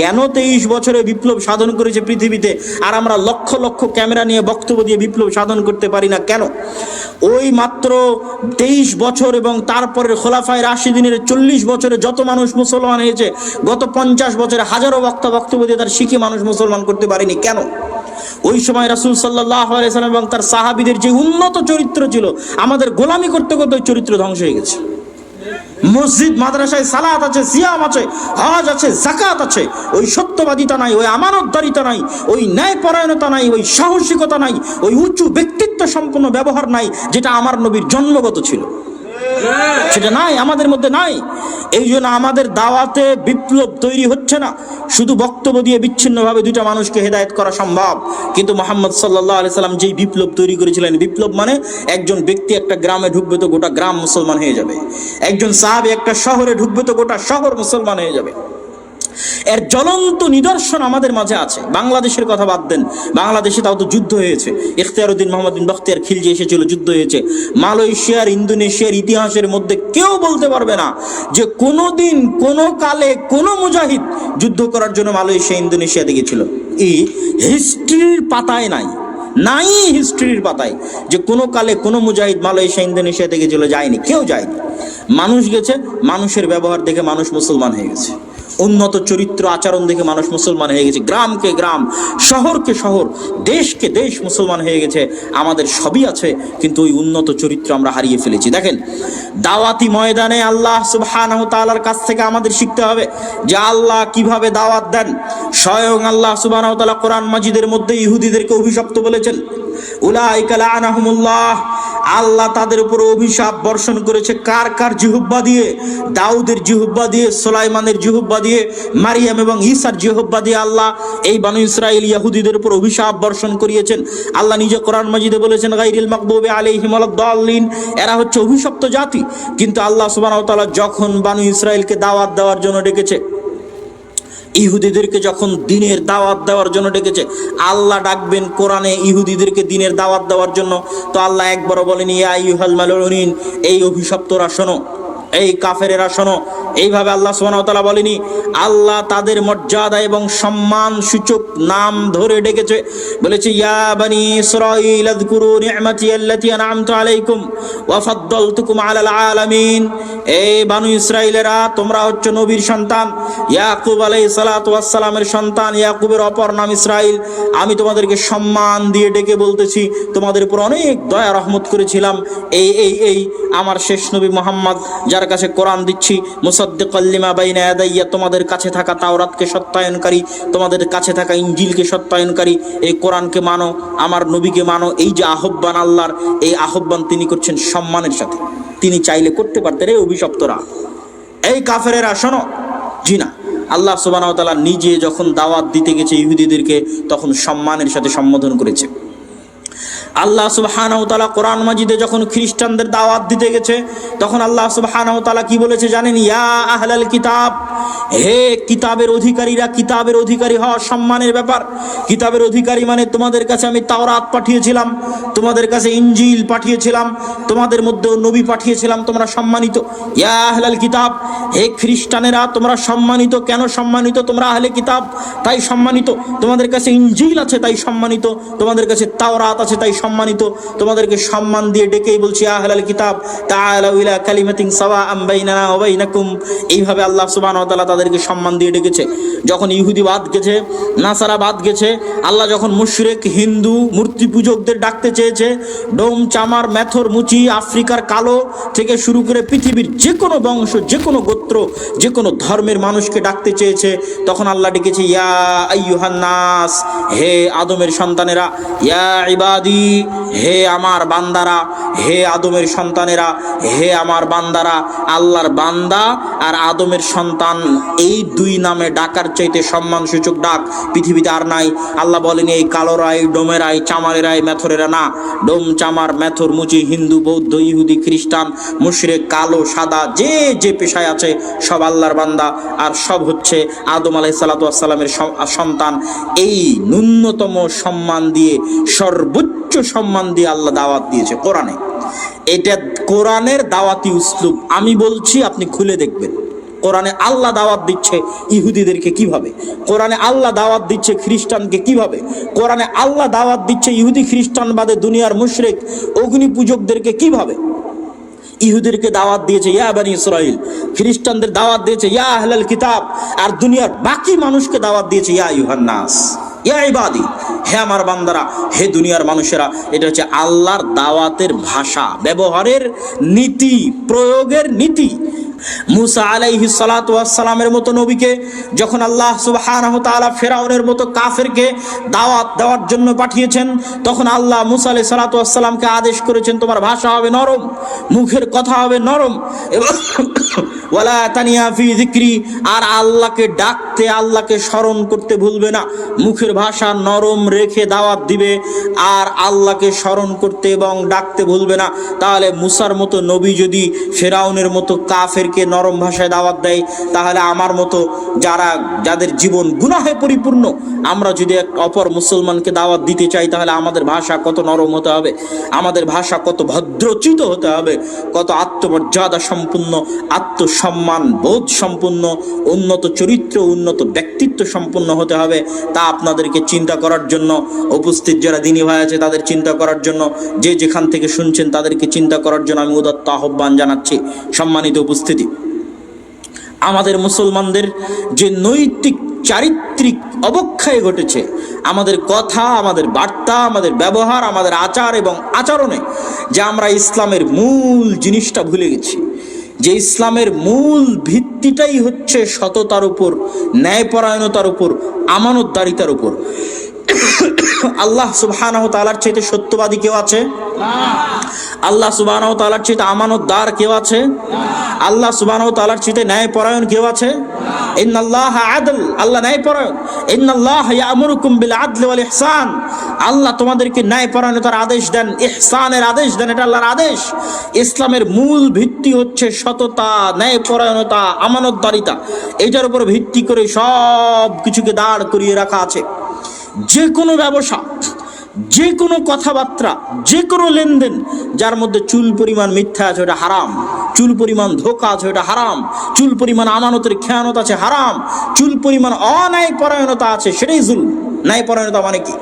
কেন তেইশ বছরে বিপ্লব সাধন করেছে পৃথিবীতে? আর আমরা লক্ষ লক্ষ ক্যামেরা নিয়ে বক্তব্য দিয়ে বিপ্লব সাধন করতে পারি না কেন? ওই মাত্র তেইশ বছর এবং তারপরে খোলাফায় রাশি দিনের চল্লিশ বছরে যত মানুষ মুসলমান হয়েছে, গত পঞ্চাশ বছরে হাজারো বক্তা বক্তব্য দিয়ে তার শিখে মানুষ মুসলমান করতে পারেনি কেন? ওই সময় রাসুল সাল্লাহ আলাইসালাম এবং তার সাহাবিদের যে উন্নত চরিত্র ছিল, আমাদের গোলামি করতে করতে ওই চরিত্র ধ্বংস হয়ে গেছে। মসজিদ, মাদ্রাসায় সালাত আছে, সিয়াম আছে, হজ আছে জাকাত আছে। ওই সত্যবাদিতা নাই, ওই আমানতদারিতা নাই, ওই ন্যায়পরায়ণতা নাই, ওই সাহসিকতা নাই, ওই উঁচু ব্যক্তিত্ব সম্পন্ন ব্যবহার নাই, যেটা আমার নবীর জন্মগত ছিল। সেটা নাই, আমাদের মধ্যে নাই। এই জন্য আমাদের দাওয়াতে বিপ্লব তৈরি হচ্ছে না। শুধু বক্তব্য দিয়ে বিচ্ছিন্নভাবে দুইটা মানুষকে হেদায়ত করা সম্ভব। কিন্তু মোহাম্মদ সাল্লাহ আলি সাল্লাম যেই বিপ্লব তৈরি করেছিলেন, বিপ্লব মানে একজন ব্যক্তি একটা গ্রামে ঢুকবে তো গোটা গ্রাম মুসলমান হয়ে যাবে। একজন সাহাবি একটা শহরে ঢুকবে তো গোটা শহর মুসলমান হয়ে যাবে। এর জ্বলন্ত নিদর্শন আমাদের মাঝে আছে। বাংলাদেশের কথা বাদ দেন। বাংলাদেশে তাও তো যুদ্ধ হয়েছে। ইখতিয়ারুদ্দিন মোহাম্মদ বিন বখতিয়ার খিলজি এসেছিল, যুদ্ধ হয়েছে। মালয়েশিয়ার, ইন্দোনেশিয়ার ইতিহাসের মধ্যে কেউ বলতে পারবে না যে কোনো দিন কোনো কালে, কোনো মুজাহিদ যুদ্ধ করার জন্য মালয়েশিয়া ইন্দোনেশিয়াতে গেছিল এই হিস্ট্রির পাতায় নাই। নাই হিস্ট্রির পাতায় যে কোনো কালে কোনো মুজাহিদ মালয়েশিয়া, ইন্দোনেশিয়া থেকে চলে যায়নি। কেউ যায়নি। মানুষ গেছে, মানুষের ব্যবহার দেখে মানুষ মুসলমান হয়ে গেছে। উন্নত চরিত্র আচরণ দেখে মানুষ মুসলমান হয়ে গেছে। গ্রামকে গ্রাম, শহরকে শহর, দেশকে দেশ মুসলমান হয়ে গেছে। আমাদের সবই আছে, কিন্তু ওই উন্নত চরিত্র আমরা হারিয়ে ফেলেছি। দেখেন, দাওয়াতি ময়দানে আল্লাহ সুবহানাহু তাআলার কাছ থেকে আমাদের শিখতে হবে যে আল্লাহ কীভাবে দাওয়াত দেন। স্বয়ং আল্লাহ সুবহানাহু তাআলা কোরআন মাজিদের মধ্যে ইহুদিদেরকে অভিশপ্ত বলেছেন, উলাইকা লাআনাহুমুল্লাহ আল্লাহ তাদের উপর অভিশাপ বর্ষণ করেছে। কার কার জিহুব্বা দিয়ে? দাউদের জিহুব্বা দিয়ে, সোলাইমানের জিহুব্বা দিয়ে, মারিয়াম এবং ঈসার জিহুব্বা দিয়ে আল্লাহ এই বানু ইসরায়েল ইয়াহুদিদের উপর অভিশাপ বর্ষণ করিয়েছেন। আল্লাহ নিজে কোরআন মাজিদে বলেছেন গাইরিল মাকদুবে আলাইহিম ওয়ালাদ-দাল্লিন এরা হচ্ছে অভিশপ্ত জাতি। কিন্তু আল্লাহ তাআলা যখন বানু ইসরায়েলকে দাওয়াত দেওয়ার জন্য ডেকেছে, ইহুদিদেরকে যখন দিনের দাওয়াত দেওয়ার জন্য ডেকেছে, আল্লাহ ডাকবেন কোরআনে ইহুদিদেরকে দিনের দাওয়াত দেওয়ার জন্য। তো আল্লাহ একবারও বলেনি, ইয়া এই অভিশপ্তরা শোনো। এই কাফেরেরা, শোনো, এইভাবে আল্লাহ সুবহানাহু বলেনি, আল্লাহ তাদের মর্যাদা এবং সম্মান সূচক নাম ধরে ডেকেছে, বলেছে, ইয়া বানি ইসরাঈল, আযকুরু নি'মাতি আল্লাতী আন'আমতু আলাইকুম ওয়া ফাদ্দালতুকুম আলাল আলামিন। এই বানু ইসরাইলেরা তোমরা হচ্ছে নবীর সন্তান, ইয়াকুব আলাইহিস সালাতু ওয়াস সালামের সন্তান, ইয়াকুবের অপর নাম ইসরাইল আমি তোমাদেরকে সম্মান দিয়ে ডেকে বলতেছি, তোমাদের উপর অনেক দয়া রহমত করেছিলাম। এই এই এই, আমার শেষ নবী মোহাম্মদ, যার কাছে কোরআন দিচ্ছি। মুসাদ্দিকাল্লিমা বাইনা ইয়াদাইয়া, তোমাদের কাছে থাকা তাওরাতকে সত্যায়নকারী, তোমাদের কাছে থাকা ইঞ্জিলকে সত্যায়নকারী, এই কোরআনকে মানো, আমার নবীকে মানো, এই যে আহ্বান আল্লাহর, এই আহ্বান তিনি করছেন সম্মানের সাথে। তিনি চাইলে করতে পারতেন এই অভিশপ্তরা। এই কাফেরেরা, শোনো জি না আল্লাহ সুবাহ নিজে যখন দাওয়াত দিতে গেছে ইহুদিদেরকে, তখন সম্মানের সাথে সম্বোধন করেছে। আল্লাহ সুবহানাহু তাআলা কোরআন মাজিদে যখন খ্রিস্টানদের দাওয়াত দিতে গেছে, তখন আল্লাহ সুবহানাহু তাআলা কি বলেছে জানেন? ইয়া আহলাল কিতাব, হে কিতাবের অধিকারীরা, কিতাবের অধিকারী হওয়া সম্মানের ব্যাপার। কিতাবের অধিকারী মানে তোমাদের কাছে আমি তাওরাত পাঠিয়েছিলাম, তোমাদের কাছে ইঞ্জিল পাঠিয়েছিলাম, তোমাদের মধ্যেও নবী পাঠিয়েছিলাম, তোমরা সম্মানিত। ইয়া আহলাল কিতাব, হে খ্রিস্টানেরা, তোমরা সম্মানিত। কেন সম্মানিত? তোমরা আহলে কিতাব, তাই সম্মানিত। তোমাদের কাছে ইঞ্জিল আছে, তাই সম্মানিত। তোমাদের কাছে তাওরাত আছে তাই সম্মানিত। তোমাদেরকে সম্মান দিয়ে ডেকেই বলছি আহলাল কিতাব, তাআলাউ ইলা কালিমাতিন সাওয়াআম বাইনানা ওয়া বাইনাকুম। এইভাবে আল্লাহ সুবহানাহু ওয়া তাআলা তাদেরকে সম্মান দিয়ে ডেকেছে। যখন ইহুদি বাদ গেছে, নাসারা বাদ গেছে, আল্লাহ যখন মুশরিক, হিন্দু, মূর্তি পূজকদের ডাকতে চেয়েছে, ডোম, চামার, মেথর, মুচি, আফ্রিকার কালো থেকে শুরু করে পৃথিবীর যে কোনো বংশ যে কোনো গোত্র যে কোনো ধর্মের মানুষকে ডাকতে চেয়েছে, তখন আল্লাহ ডেকেছে, ইয়া আইয়ুহান নাস, হে আদমের সন্তানেরা, ইয়া ইবাদি হে আমার বান্দারা, হে আদমের সন্তানেরা, হে আমার বান্দারা, আল্লাহর বান্দা আর আদমের সন্তান, এই দুই নামে ডাকার চাইতে সম্মান সূচক ডাক পৃথিবীতে আর নাই। আল্লাহ বলেন, এই কালো রায়, ডোমের আয় চামারের আয় মেথরেরা না। ডোম, চামার, মেথর, মুচি, হিন্দু, বৌদ্ধ, ইহুদি, খ্রিস্টান, মুশরিক, কালো, সাদা, যে যে পেশায় আছে, সব আল্লাহর বান্দা আর সব হচ্ছে আদম আলাই সালাতামের সন্তান। এই ন্যূনতম সম্মান দিয়ে সর্বোচ্চ সম্মান দিয়ে আল্লাহ দাওয়াত দিয়েছে কোরআনে। এটা কোরআনের দাওয়াতি উসলুব। আমি বলছি, আপনি খুলে দেখবেন। কোরআনে আল্লাহ দাওয়াত দিচ্ছে ইহুদিদেরকে কীভাবে? কোরআনে আল্লাহ দাওয়াত দিচ্ছে খ্রিস্টানকে কীভাবে? কোরআনে আল্লাহ দাওয়াত দিচ্ছে ইহুদি খ্রিস্টান বাদে দুনিয়ার মুশরেক অগ্নি পূজকদেরকে কীভাবে? ইহুদেরকে দাওয়াত দিয়েছে, ইয়া বানি ইসরাইল খ্রিস্টানদের দাওয়াত দিয়েছে, ইয়া আহলাল কিতাব। আর দুনিয়ার বাকি মানুষকে দাওয়াত দিয়েছে, ইয়া ইউহান্নাস ইয়া ইবাদি, হে আমার বান্দারা, হে দুনিয়ার মানুষেরা, এটা হচ্ছে আল্লাহর দাওয়াতের ভাষা, ব্যবহারের নীতি, প্রয়োগের নীতি। মুসা আলাইহি সালামের মতো নবীকে, যখন আল্লাহ তাআলা ফেরাউনের মতো কাফেরকে দাওয়াত দেওয়ার জন্য পাঠিয়েছেন, তখন আল্লাহ মুসা আলাইহি সালামকে আদেশ করেছেন, তোমার ভাষা হবে নরম, মুখের কথা হবে নরম। এবং আর আল্লাহকে ডাকতে, আল্লাহকে স্মরণ করতে ভুলবে না। মুখের ভাষা নরম রেখে দাওয়াত দিবে, আর আল্লাহকে স্মরণ করতে এবং ডাকতে ভুলবে না। তাহলে মুসার মতো নবী যদি ফেরাউনের মতো কাফেরকে নরম ভাষায় দাওয়াত দেয়, তাহলে আমার মতো যারা, যাদের জীবন গুনাহে পরিপূর্ণ, আমরা যদি এক অপর মুসলমানকে দাওয়াত দিতে চাই, তাহলে আমাদের ভাষা কত নরম হতে হবে, আমাদের ভাষা কত ভদ্রচিত হতে হবে, কত আত্মমর্যাদা সম্পূর্ণ, আত্মসম্মান বোধ সম্পূর্ণ, উন্নত চরিত্র, উন্নত ব্যক্তিত্ব সম্পূর্ণ হতে হবে, তা আপনাদেরকে চিন্তা করার জন্য, উপস্থিত যারা দিনী ভাই আছে, তাদের চিন্তা করার জন্য, যে যেখান থেকে শুনছেন তাদেরকে চিন্তা করার জন্য আমি উদত্ত আহ্বান জানাচ্ছি, সম্মানিত উপস্থিতি। আমাদের মুসলমানদের যে নৈতিক, চারিত্রিক অবক্ষয় ঘটেছে, আমাদের কথা, আমাদের বার্তা, আমাদের ব্যবহার, আমাদের আচার এবং আচরণে, যে আমরা ইসলামের মূল জিনিসটা ভুলে গেছি। যে ইসলামের মূল ভিত্তিটাই হচ্ছে সততার উপর, ন্যায়পরায়ণতার উপর, আমানতদারিতার উপর। আল্লাহ সুবহানাহু তাআলার চাইতে সত্যবাদী কেউ আছে? আল্লাহ সুবহানাহু তাআলার চাইতে আমানতদার কেউ আছে? আল্লাহ সুবহানাহু তাআলার চাইতে ন্যায়পরায়ণ কেউ আছে? আদল, আল্লাহ ইহসান। আল্লাহ তোমাদেরকে ন্যায়পরায়ণতার আদেশ দেন আদেশ দেন, এটা আল্লাহর আদেশ। ইসলামের মূল ভিত্তি হচ্ছে সততা, ন্যায়পরায়ণতা, আমানতদারিতা। এটার উপর ভিত্তি করে সব কিছুকে দাঁড় করিয়ে রাখা আছে। যে কোনো ব্যবসা যে কোনো কথাবার্তা যে কোনো লেনদেন, যার মধ্যে চুল পরিমাণ মিথ্যা আছে ওটা হারাম, চুল পরিমাণ ধোকা আছে ওটা হারাম, চুল পরিমাণ আমানতের খেয়ানত আছে হারাম, চুল পরিমাণ অন্যায় পরায়ণতা আছে সেটাই জুল ন্যায়পরায়ণতা মানে কি?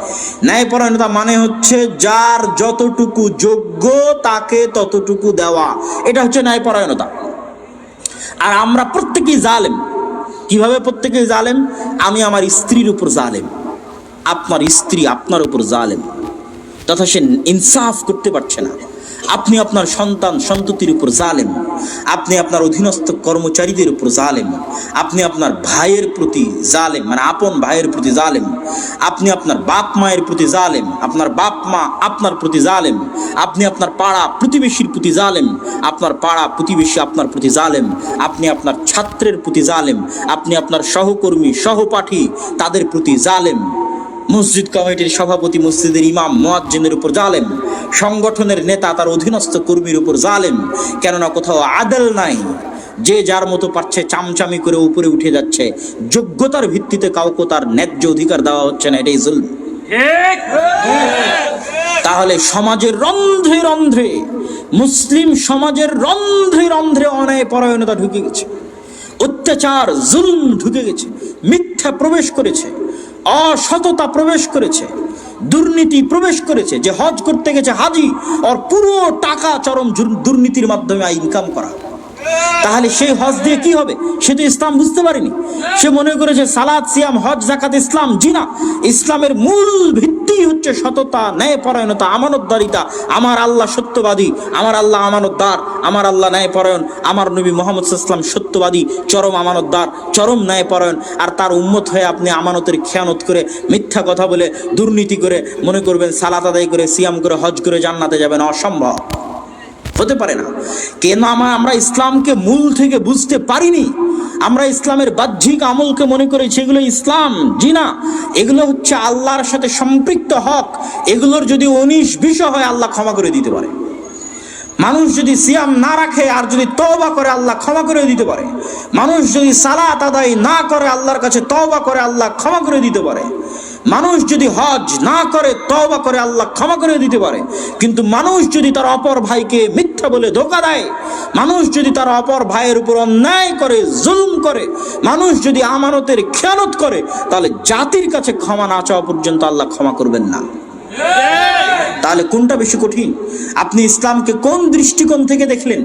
ন্যায়পরায়ণতা মানে হচ্ছে যার যতটুকু যোগ্য তাকে ততটুকু দেওয়া। এটা হচ্ছে ন্যায়পরায়ণতা। আর আমরা প্রত্যেকেই জালেম। কীভাবে প্রত্যেকেই জালেম? আমি আমার স্ত্রীর উপর জালেম। আপনার স্ত্রী আপনার উপর জালেম, তথা সে ইনসাফ করতে পারছে না। আপনি আপনার সন্তান সন্ততির উপর জালেম, আপনি আপনার অধীনস্থ কর্মচারীদের উপর জালেম, আপনি আপনার ভাইয়ের প্রতি জালেম মানে আপন ভাইয়ের প্রতি জালেম, আপনি আপনার বাপ মায়ের প্রতি জালেম, আপনার বাপ মা আপনার প্রতি জালেম, আপনি আপনার পাড়া প্রতিবেশীর প্রতি জালেম, আপনার পাড়া প্রতিবেশী আপনার প্রতি জালেম, আপনি আপনার ছাত্রের প্রতি জালেম, আপনি আপনার সহকর্মী, সহপাঠী তাদের প্রতি জালেম। মসজিদ কমিটির সভাপতি মসজিদের ইমাম, মোয়াজ্জিনের উপর জালেম, সংগঠনের নেতা, তার অধীনস্থ কর্মীর উপর জালেম। কেননা কোথাও আদেল নাই। যে যার মতো পারছে চামচামি করে উপরে উঠে যাচ্ছে। যোগ্যতার ভিত্তিতে কাউকে তার ন্যায্য অধিকার দেওয়া হচ্ছে না, এটাই জুলম। তাহলে সমাজের রন্ধ্রে রন্ধ্রে, মুসলিম সমাজের রন্ধ্রে রন্ধ্রে অন্যায় পরায়ণতা ঢুকে গেছে। অত্যাচার, জুলুম ঢুকে গেছে। মিথ্যা প্রবেশ করেছে। অসততা প্রবেশ করেছে, দুর্নীতি প্রবেশ করেছে, যে হজ করতে গেছে হাজি, ওর পুরো টাকা চরম দুর্নীতির মাধ্যমে ইনকাম করা। তাহলে সেই হজ দিয়ে কি হবে? সে তো ইসলাম বুঝতে পারেনি। সে মনে করেছে সালাদ, সিয়াম, হজ জাকাত ইসলাম, জিনা। ইসলামের মূল ভিত্তি হচ্ছে সততা, ন্যায়পরায়ণতা, আমানতদারিতা। আমার আল্লাহ সত্যবাদী, আমার আল্লাহ আমানতদার, আমার আল্লাহ ন্যায়পরায়ণ, আমার নবী মোহাম্মদ ইসলাম সত্যবাদী, চরম আমানতদার, চরম ন্যায়পরায়ণ। আর তার উন্মত হয়ে আপনি আমানতের খেয়ানত করে, মিথ্যা কথা বলে, দুর্নীতি করে, মনে করবেন সালাত আদায় করে, সিয়াম করে, হজ করে জান্নাতে যাবেন। অসম্ভব। হতে পারে না। কেন আমরা আমরা ইসলামকে মূল থেকে বুঝতে পারিনি? আমরা ইসলামের বাহ্যিক আমলকে মনে করি সেগুলো ইসলাম জি না এগুলো হচ্ছে আল্লাহর সাথে সম্পৃক্ত হক। এগুলোর যদি উনিশ বিষয় হয়, আল্লাহ ক্ষমা করে দিতে পারে। মানুষ যদি সিয়াম না রাখে, আর যদি তওবা করে, আল্লাহ ক্ষমা করে দিতে পারে। মানুষ যদি সালাত আদায় না করে, আল্লাহর কাছে তওবা করে, আল্লাহ ক্ষমা করে দিতে পারে। মানুষ যদি হজ না করে তওবা করে আল্লাহ ক্ষমা করে দিতে পারে। কিন্তু মানুষ যদি তার অপর ভাইকে মিথ্যা বলে ধোকা দেয় মানুষ যদি তার অপর ভাইয়ের উপর অন্যায় করে জুলুম করে মানুষ যদি আমানতের খেয়ানত করে তাহলে জাতির কাছে ক্ষমা না চাওয়া পর্যন্ত আল্লাহ ক্ষমা করবেন না। তাহলে কোনটা বেশি কঠিন? আপনি ইসলামকে কোন দৃষ্টিকোণ থেকে দেখলেন?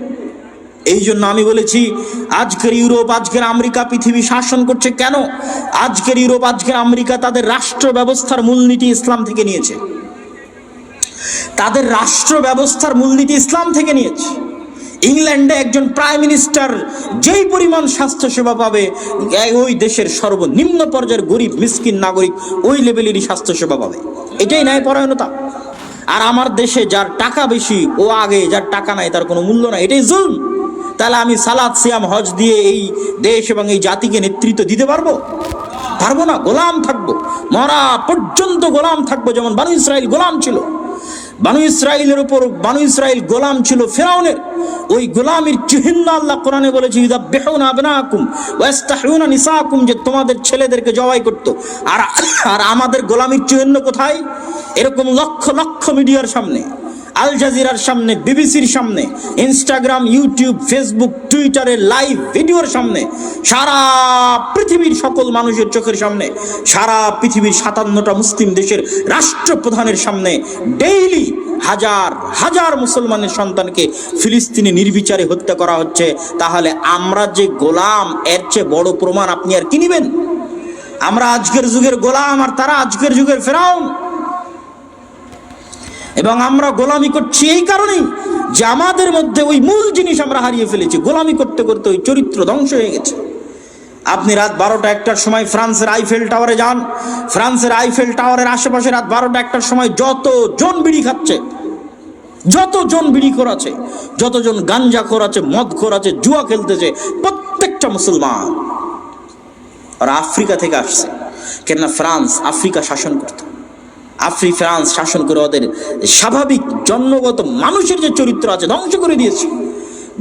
এই জন্য আমি বলেছি, আজকের ইউরোপ, আজকের আমেরিকা পৃথিবী শাসন করছে কেন? আজকের ইউরোপ, আজকের আমেরিকা তাদের রাষ্ট্র ব্যবস্থার মূলনীতি ইসলাম থেকে নিয়েছে। তাদের রাষ্ট্র ব্যবস্থার মূলনীতি ইসলাম থেকে নিয়েছে। ইংল্যান্ডে একজন প্রাইম মিনিস্টার যেই পরিমাণ স্বাস্থ্যসেবা পাবে ওই দেশের সর্বনিম্ন পর্যায়ের গরিব, মিসকিন নাগরিক ওই লেভেলেরই স্বাস্থ্যসেবা পাবে। এটাই ন্যায়পরায়ণতা। আর আমার দেশে যার টাকা বেশি, ও আগে যার টাকা নাই, তার কোনো মূল্য নাই। এটাই জুলম। তাহলে আমি সালাদ সিয়াম, হজ দিয়ে এই দেশ এবং এই জাতিকে নেতৃত্ব দিতে পারব? পারব না, গোলাম থাকব। মরা পর্যন্ত গোলাম থাকব, যেমন বানু ইসরায়েল গোলাম ছিল। বানু ইসরায়েলের উপর, বানু ইসরায়েল গোলাম ছিল ফেরাউনের। ওই গোলামির চিহ্ন আল্লাহ কোরআনে বলেছে, ইদা বেহুনা আবনাকুম ওয়াস্তাহুনা নিসাকুম যে তোমাদের ছেলেদেরকে জবাই করতো। আর আর আমাদের গোলামির চিহ্ন কোথায়? এরকম লক্ষ লক্ষ মিডিয়ার সামনে। আল জাজিরার সামনে, বিবিসির সামনে, ইনস্টাগ্রাম, ইউটিউব, ফেসবুক টুইটারের লাইভ ভিডিওর সামনে, সারা পৃথিবীর সকল মানুষের চোখের সামনে, সারা পৃথিবীর সাতান্নটা মুসলিম দেশের রাষ্ট্রপ্রধানের সামনে ডেইলি হাজার হাজার মুসলমানের সন্তানকে ফিলিস্তিনি নির্বিচারে হত্যা করা হচ্ছে। তাহলে আমরা যে গোলাম, এর চেয়ে বড় প্রমাণ আপনি আর কি নিবেন? আমরা আজকের যুগের গোলাম আর তারা আজকের যুগের ফেরাউন। এবং আমরা গোলামি করছি এই কারণেই যে আমাদের মধ্যে ওই মূল জিনিস আমরা হারিয়ে ফেলেছি। গোলামি করতে করতে ওই চরিত্র ধ্বংস হয়ে গেছে। আপনি রাত বারোটা একটার সময় ফ্রান্সের আইফেল টাওয়ারে যান। ফ্রান্সের আইফেল টাওয়ারের আশেপাশে রাত বারোটা একটার সময় যত জন বিড়ি খাচ্ছে, যতজন বিড়ি খোর আছে, যতজন গাঞ্জা খোর আছে মদ খোর আছে, জুয়া খেলতেছে, প্রত্যেকটা মুসলমান আর আফ্রিকা থেকে আসছে। কেননা ফ্রান্স আফ্রিকা শাসন করতো। আফ্রি ফ্রান্স শাসন করে ওদের স্বাভাবিক জন্মগত মানুষের যে চরিত্র আছে ধ্বংস করে দিয়েছে।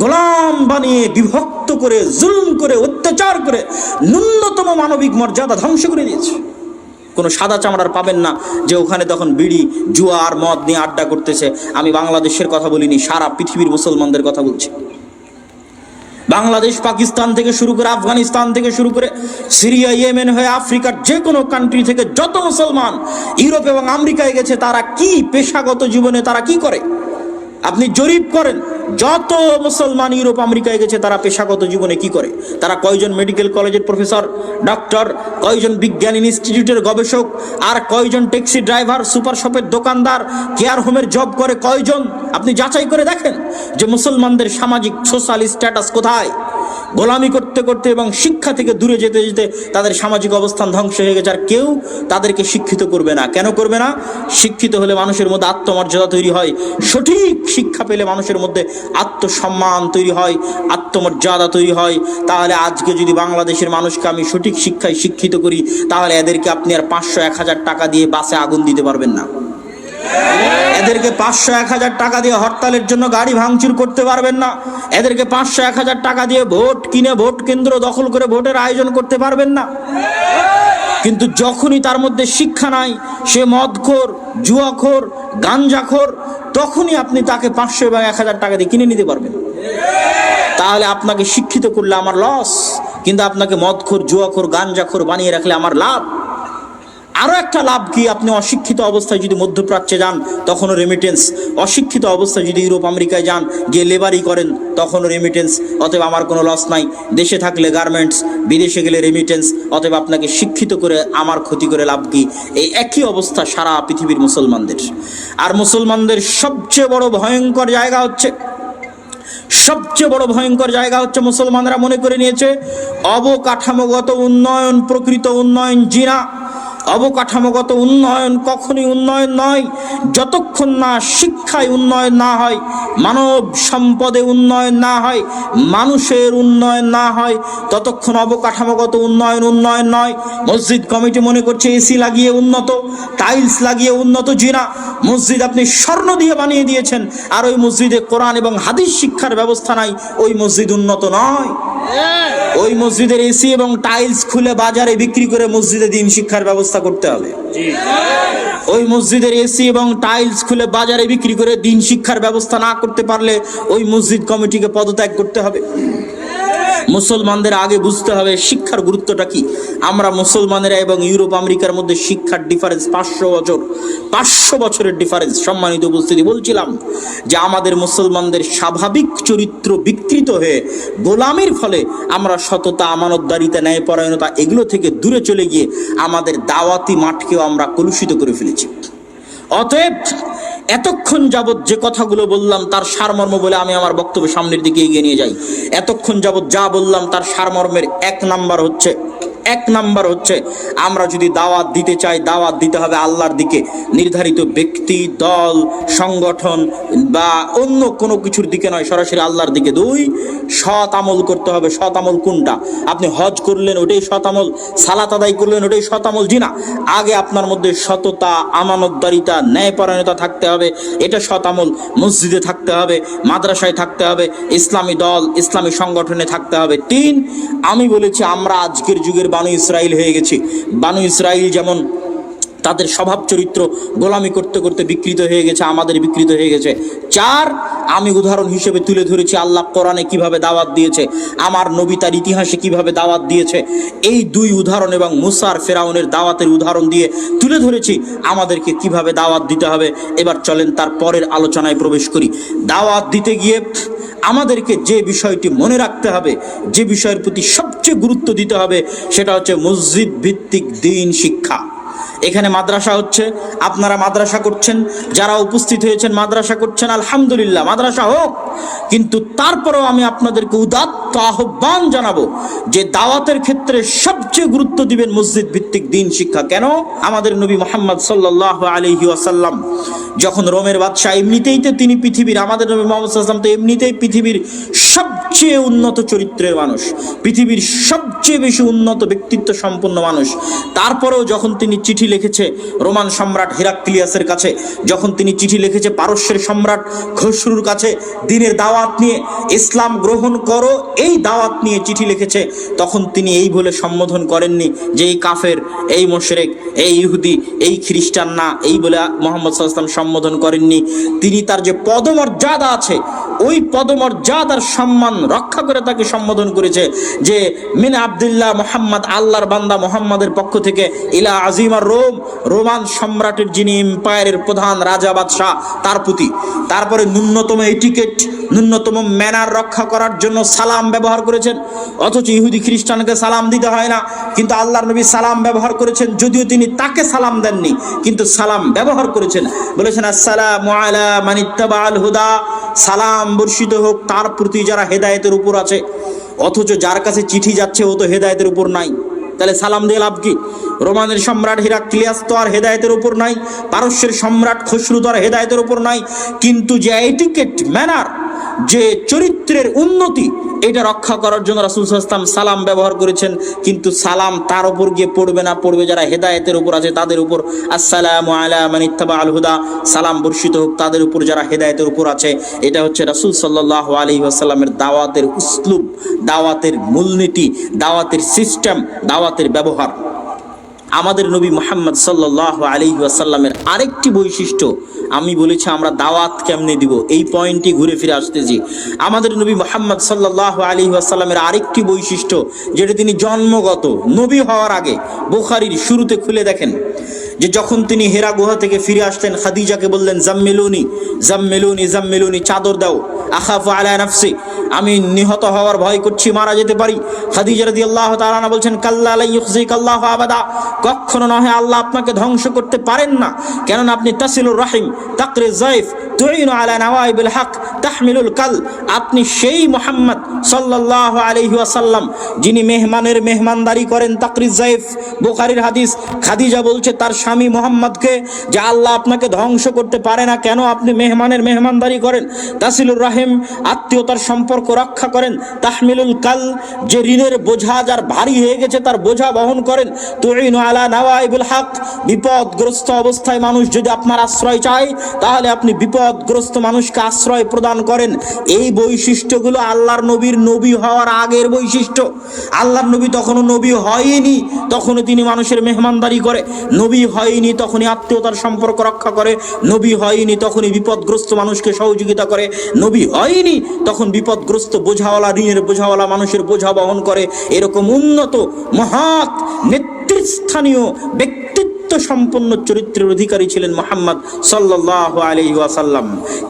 গোলাম বানিয়ে বিভক্ত করে, জুলুম করে, অত্যাচার করে ন্যূনতম মানবিক মর্যাদা ধ্বংস করে দিয়েছে। কোনো সাদা চামড়ার পাবেন না যে ওখানে তখন বিড়ি, জুয়া আর মদ নিয়ে আড্ডা করতেছে। আমি বাংলাদেশের কথা বলিনি, সারা পৃথিবীর মুসলমানদের কথা বলছি। বাংলাদেশ, পাকিস্তান থেকে শুরু করে আফগানিস্তান থেকে শুরু করে সিরিয়া, ইয়েমেন হয়ে আফ্রিকার যে কোনো কান্ট্রি থেকে যত মুসলমান ইউরোপ এবং আমেরিকায় গেছে, তারা কি পেশাগত জীবনে তারা কি করে? আপনি জরিপ করেন। যত মুসলমান ইউরোপ, আমেরিকায় গেছে, তারা পেশাগত জীবনে কি করে? তারা কয়জন মেডিকেল কলেজের প্রফেসর, ডক্টর, কয়জন বিজ্ঞান ইনস্টিটিউটের গবেষক, আর কয়জন ট্যাক্সি ড্রাইভার, সুপার শপের দোকানদার, কেয়ার হোমের জব করে কয়জন? আপনি যাচাই করে দেখেন যে মুসলমানদের সামাজিক, সোশ্যাল স্ট্যাটাস কোথায়? গোলামি করতে করতে এবং শিক্ষা থেকে দূরে যেতে যেতে তাদের সামাজিক অবস্থান ধ্বংস হয়ে গেছে, আর কেউ তাদেরকে শিক্ষিত করবে না। কেন করবে না? শিক্ষিত হলে মানুষের মধ্যে আত্মমর্যাদা তৈরি হয়। সঠিক শিক্ষা পেলে মানুষের মধ্যে আত্মসম্মান তৈরি হয়, আত্মমর্যাদা তৈরি হয়। তাহলে আজকে যদি বাংলাদেশের মানুষকে আমি সঠিক শিক্ষায় শিক্ষিত করি, তাহলে এদেরকে আপনি আর পাঁচশো এক হাজার টাকা দিয়ে বাসে আগুন দিতে পারবেন না। এদেরকে পাঁচশো এক হাজার টাকা দিয়ে হরতালের জন্য গাড়ি ভাঙচুর করতে পারবেন না। এদেরকে পাঁচশো এক হাজার টাকা দিয়ে ভোট কিনে ভোট কেন্দ্র দখল করে ভোটের আয়োজন করতে পারবেন না। কিন্তু যখনই তার মধ্যে শিক্ষা নাই, সে মদখোর, জুয়াখোর, গাঞ্জাখোর তখনই আপনি তাকে পাঁচশো এবং এক হাজার টাকা দিয়ে কিনে নিতে পারবেন। তাহলে আপনাকে শিক্ষিত করলে আমার লস কিন্তু আপনাকে মদখোর, জুয়াখোর, গাঞ্জাখোর বানিয়ে রাখলে আমার লাভ। আরও একটা লাভ কি? আপনি অশিক্ষিত অবস্থায় যদি মধ্যপ্রাচ্যে যান, তখনও রেমিটেন্স অশিক্ষিত অবস্থায় যদি ইউরোপ, আমেরিকায় যান, গিয়ে লেবারই করেন, তখনও রেমিটেন্স অতএব আমার কোনো লস নাই। দেশে থাকলে গার্মেন্টস বিদেশে গেলে রেমিটেন্স অতএব আপনাকে শিক্ষিত করে, আমার ক্ষতি করে লাভ কি? এই একই অবস্থা সারা পৃথিবীর মুসলমানদের। আর মুসলমানদের সবচেয়ে বড় ভয়ঙ্কর জায়গা হচ্ছে, সবচেয়ে বড় ভয়ঙ্কর জায়গা হচ্ছে মুসলমানরা মনে করে নিয়েছে, অবকাঠামোগত উন্নয়ন, প্রকৃত উন্নয়ন, জিনা। অবকাঠামোগত উন্নয়ন কখনই উন্নয়ন নয়। যতক্ষণ না শিক্ষায় উন্নয়ন না হয় মানব সম্পদে উন্নয়ন না হয় মানুষের উন্নয়ন না হয় ততক্ষণ অবকাঠামোগত উন্নয়ন উন্নয়ন নয়। মসজিদ কমিটি মনে করছে এসি লাগিয়ে উন্নত টাইলস লাগিয়ে উন্নত জিনা। মসজিদ আপনি স্বর্ণ দিয়ে বানিয়ে দিয়েছেন আর ওই মসজিদে কোরআন এবং হাদিস শিক্ষার ব্যবস্থা নাই ওই মসজিদ উন্নত নয়। ওই মসজিদের এসি এবং টাইলস খুলে বাজারে বিক্রি করে মসজিদে দিন শিক্ষার ব্যবস্থা করতে হবে। ওই মসজিদের এসি এবং টাইলস খুলে বাজারে বিক্রি করে দিন শিক্ষার ব্যবস্থা না করতে পারলে ওই মসজিদ কমিটিকে পদত্যাগ করতে হবে। মুসলমানদের আগে বুঝতে হবে শিক্ষার গুরুত্বটা কি। আমরা মুসলমানেরা এবং ইউরোপ, আমেরিকার মধ্যে শিক্ষার ডিফারেন্স পাঁচশো বছর, পাঁচশো বছরের ডিফারেন্স সম্মানিত উপস্থিতি বলছিলাম যে আমাদের মুসলমানদের স্বাভাবিক চরিত্র বিকৃত হয়ে গোলামের ফলে আমরা সততা, আমানতদারিতা, ন্যায়পরায়ণতা এগুলো থেকে দূরে চলে গিয়ে আমাদের দাওয়াতি মাঠকেও আমরা কলুষিত করে ফেলেছি। অতএব এতক্ষণ যাবৎ যে কথাগুলো বললাম তার সারমর্ম বলে আমি আমার বক্তব্য সামনের দিকে এগিয়ে নিয়ে যাই। এতক্ষণ যাবৎ যা বললাম তার সারমর্মের এক নাম্বার হচ্ছে এক নাম্বার হচ্ছে, আমরা যদি দাওয়াত দিতে চাই, দাওয়াত দিতে হবে আল্লাহর দিকে। নির্ধারিত ব্যক্তি, দল, সংগঠন বা অন্য কোনো কিছুর দিকে নয়, সরাসরি আল্লাহর দিকে। দুই, সৎ আমল করতে হবে। সৎ আমল কোনটা? আপনি হজ করলেন, ওটাই সৎ আমল। সালাত আদায় করলেন, ওটাই সৎ আমল। জি না, আগে আপনার মধ্যে সততা, আমানতদারিতা, ন্যায়পরায়ণতা থাকতে হবে। এটা সৎ আমল। মসজিদে থাকতে হবে, মাদ্রাসায় থাকতে হবে, ইসলামী দল, ইসলামী সংগঠনে থাকতে হবে। তিন, আমি বলেছি, আমরা আজকের যুগের বানু ইসরায়েল হয়ে গেছি। বানু ইসরায়েল যেমন তাদের স্বভাব চরিত্র গোলামি করতে করতে বিকৃত হয়ে গেছে, আমাদের বিকৃত হয়ে গেছে। চার, আমি উদাহরণ হিসেবে তুলে ধরেছি, আল্লাহ কোরআনে কীভাবে দাওয়াত দিয়েছে, আমার নবী তার ইতিহাসে কীভাবে দাওয়াত দিয়েছে। এই দুই উদাহরণ এবং মুসার ফেরাউনের দাওয়াতের উদাহরণ দিয়ে তুলে ধরেছি, আমাদেরকে কীভাবে দাওয়াত দিতে হবে। এবার চলেন তার পরের আলোচনায় প্রবেশ করি। দাওয়াত দিতে গিয়ে আমাদেরকে যে বিষয়টি মনে রাখতে হবে, যে বিষয়ের প্রতি সবচেয়ে গুরুত্ব দিতে হবে, সেটা হচ্ছে মসজিদ ভিত্তিক দিন শিক্ষা। এখানে মাদ্রাসা হচ্ছে, আপনারা মাদ্রাসা করছেন, যারা উপস্থিত হয়েছেন মাদ্রাসা করছেন, আলহামদুলিল্লাহ, মাদ্রাসা হোক। কিন্তু তারপরেও আমি আপনাদেরকে উদাত্ত আহ্বান জানাব যে দাওয়াতের ক্ষেত্রে সবচেয়ে গুরুত্ব দিবেন মসজিদ ভিত্তিক দিন শিক্ষা। কেন? আমাদের নবী মোহাম্মদ সাল্লাহ আলহি আসাল্লাম যখন রোমের বাদশাহ এমনিতেই তো তিনি পৃথিবীর, আমাদের নবী মোহাম্মদ সাল্লাম তো এমনিতেই পৃথিবীর সবচেয়ে উন্নত চরিত্রের মানুষ, পৃথিবীর সবচেয়ে বেশি উন্নত ব্যক্তিত্ব সম্পন্ন মানুষ। তারপরেও যখন তিনি চিঠি লিখেছে রোমান সম্রাট হিরাক্লিয়াসের কাছে। যখন তিনি চিঠি লিখেছে পারস্যের সম্রাট খসরুর কাছে, দিনের দাওয়াত নিয়ে ইসলাম গ্রহণ করো, এই দাওয়াত নিয়ে চিঠি লিখেছে। তখন তিনি এই বলে সম্বোধন করেননি যে এই কাফের, এই মোশরেক, এই ইহুদি, এই খ্রিস্টান না, এই বলে মোহাম্মদ সাল্লাম সম্বোধন করেননি। তিনি তার যে পদমর্যাদা আছে, ওই পদমর্যাদার সম্মান রক্ষা করে তাকে সম্বোধন করেছে যে, মিন আবদুল্লাহ মোহাম্মদ, আল্লাহর বান্দা মোহাম্মদের পক্ষ থেকে ইলা আজিমার রোম, রোমান সম্রাটের যিনি এম্পায়ারের প্রধান রাজা বাদশাহ, তার প্রতি। তারপরে ন্যূনতম এটিকেট ন্যূনতম ম্যানার রক্ষা করার জন্য সালাম ব্যবহার করেছেন। অথচ ইহুদি খ্রিস্টানকে সালাম দিতে হয় না, কিন্তু আল্লাহর নবী সালাম ব্যবহার করেছেন, যদিও তিনি তাকে সালাম দেননি, কিন্তু সালাম ব্যবহার করেছেন। বলেছেন, আসসালামু আলা মানিত্তাবা আল হুদা। সালাম বর্ষিত হোক, তার প্রতি যারা হেদায়েতের উপর আছে। অথচ যার কাছে চিঠি যাচ্ছে, ও তো হেদায়েতের উপর নাই। তাহলে সালাম দিয়ে লাভ কি? রোমানের সম্রাট হিরাক্লিয়াস তো আর হেদায়তের উপর নাই, পারস্যের সম্রাট খসরু তো আর হেদায়তের উপর নাই, কিন্তু যে এটিকেট, ম্যানার যে চরিত্রের উন্নতি, এটা রক্ষা করার জন্য রাসুল ইসলাম সালাম ব্যবহার করেছেন। কিন্তু সালাম তার উপর গিয়ে পড়বে না, পড়বে যারা হেদায়েতের উপর আছে, তাদের উপর। আসসালামু আলা মানিত্তাবা আল হুদা, সালাম বর্ষিত হোক, তাদের উপর যারা হেদায়েতের উপর আছে। এটা হচ্ছে রাসুল সাল্লাহ আলী আসাল্লামের দাওয়াতের উসলুব, দাওয়াতের মূলনীতি, দাওয়াতের সিস্টেম, দাওয়াতের ব্যবহার। আমাদের নবী মোহাম্মদ সাল্লাহ আলী আসাল্লামের আরেকটি বৈশিষ্ট্য, আমি বলেছি আমরা দাওয়াত কেমনে দিব? এই পয়েন্টটি ঘুরে ফিরে আসতেছি। আমাদের নবী মোহাম্মদ সাল্লাহ আলী আসাল্লামের আরেকটি বৈশিষ্ট্য, যেটা তিনি জন্মগত, নবী হওয়ার আগে বুখারির শুরুতে খুলে দেখেন। যে যখন তিনি হেরা গুহা থেকে ফিরে আসতেন খাদিজাকে বললেন, জাম্মেলুনি জাম্মেলুনি জাম্মেলুনি, চাদর দাও। আখাফ আলা নাফসি। আমি নিহত হওয়ার ভয় করছি, মারা যেতে পারি। খাদিজা রাদিয়াল্লাহু তাআলা বলছেন, কাল্লা লা ইউখজিক আল্লাহ আবাদা। কখনো নহে আল্লাহ আপনাকে ধ্বংস করতে পারেন না। কেননা আপনি তাসিলুর রাহিম তাকরে জাইফ তুইনু আলা নওয়াইবিল হক, তাহমিলুল কাল। আপনি সেই মোহাম্মদ সাল্লাল্লাহু আলাইহি ওয়াসাল্লাম, যিনি মেহমানের মেহমানদারি করেন তাকরি জাইফ বুখারীর হাদিস, খাদিজা বলছে, তার স্বামী মোহাম্মদকে যে আল্লাহ আপনাকে ধ্বংস করতে পারে না, কেন আপনি মেহমানের মেহমানদারি করেন? তাসিলুর রাহিম, আত্মীয়তার সম্পর্ক রক্ষা করেন। তাহমিলুল কাল, যে ঋণের বোঝা যার ভারী হয়ে গেছে, তার বোঝা বহন করেন। তুইনু আলা নাওয়াইবুল হক, বিপদগ্রস্ত অবস্থায় মানুষ যদি আপনার আশ্রয় চায়, তাহলে আপনি বিপদগ্রস্ত মানুষকে আশ্রয় প্রদান করেন। এই বৈশিষ্ট্যগুলো আল্লাহর নবীর নবী হওয়ার আগের বৈশিষ্ট্য। আল্লাহর নবী তখনও নবী হয়নি, তখনও তিনি মানুষের মেহমানদারি করে। নবী হয়নি, তখনই আত্মীয়তার সম্পর্ক রক্ষা করে। নবী হয়নি, তখনই বিপদগ্রস্ত মানুষকে সহযোগিতা করে। নবী হয়নি, তখন বিপদগ্রস্ত বোঝাওয়ালা, ঋণের বোঝাওয়ালা মানুষের বোঝা বহন করে এরকম উন্নত, মহৎ, নেতৃস্থানীয় ব্যক্তিত্ব সম্পন্ন চরিত্রের অধিকারী ছিলেন মোহাম্মদ সাল্লাহ আলি ওয়াসাল্লাম।